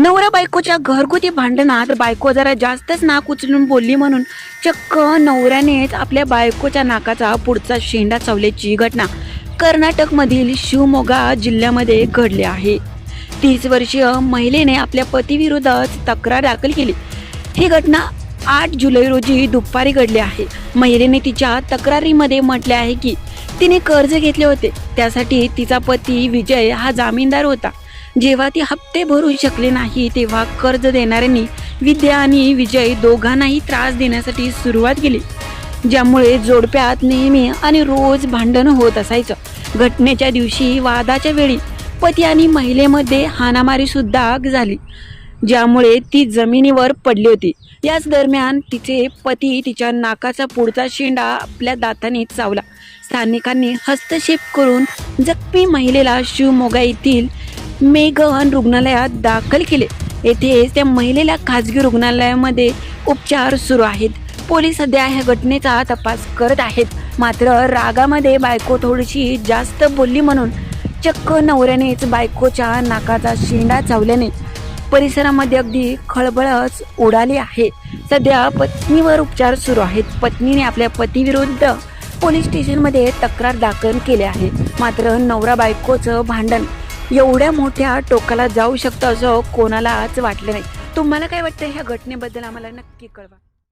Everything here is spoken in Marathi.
नवरा बायकोच्या घरगुती भांडणात बायको जरा जास्तच नाक उचलून बोलली म्हणून चक्क नवऱ्यानेच आपल्या बायकोच्या नाकाचा पुढचा शेंडा चावल्याची घटना कर्नाटकमधील शिवमोगा जिल्ह्यामध्ये घडली आहे. तीस वर्षीय महिलेने आपल्या पतीविरोधात तक्रार दाखल केली. ही घटना आठ जुलै रोजी दुपारी घडली आहे. महिलेने तिच्या तक्रारीमध्ये म्हटले आहे की तिने कर्ज घेतले होते. त्यासाठी तिचा पती विजय हा जामीनदार होता. जेव्हा ती हप्ते भरू शकले नाही तेव्हा कर्ज देणाऱ्यांनी विद्या आणि विजय दोघांनाही त्रास देण्यासाठी सुरुवात केली ज्यामुळे जोडप्यात नेहमी आणि रोज भांडण होत असायचं. घटनेच्या दिवशी वादाच्या वेळी पती आणि महिलेमध्ये हानामारी सुद्धा झाली ज्यामुळे ती जमिनीवर पडली होती. याच दरम्यान तिचे पती तिच्या नाकाचा पुढचा शेंडा आपल्या दाताने चावला. स्थानिकांनी हस्तक्षेप करून जखमी महिलेला शिवमोगा येथील मेघन रुग्णालयात दाखल केले. येथे त्या महिलेला खाजगी रुग्णालयामध्ये उपचार सुरू आहेत. पोलीस सध्या ह्या घटनेचा तपास करत आहेत. मात्र रागामध्ये बायको थोडीशी जास्त बोलली म्हणून चक्क नवऱ्यानेच बायकोच्या नाकाचा शेंडा चावल्याने परिसरामध्ये अगदी खळबळच उडाली आहे. सध्या पत्नीवर उपचार सुरू आहेत. पत्नीने आपल्या पतीविरुद्ध पोलीस स्टेशनमध्ये तक्रार दाखल केली आहे. मात्र नवरा बायकोचं भांडण एवढ्या मोठ्या टोकाला जाऊ शकतो असं कोणालाच वाटलं नाही. तुम्हाला काय वाटतं ह्या घटनेबद्दल आम्हाला नक्की कळवा.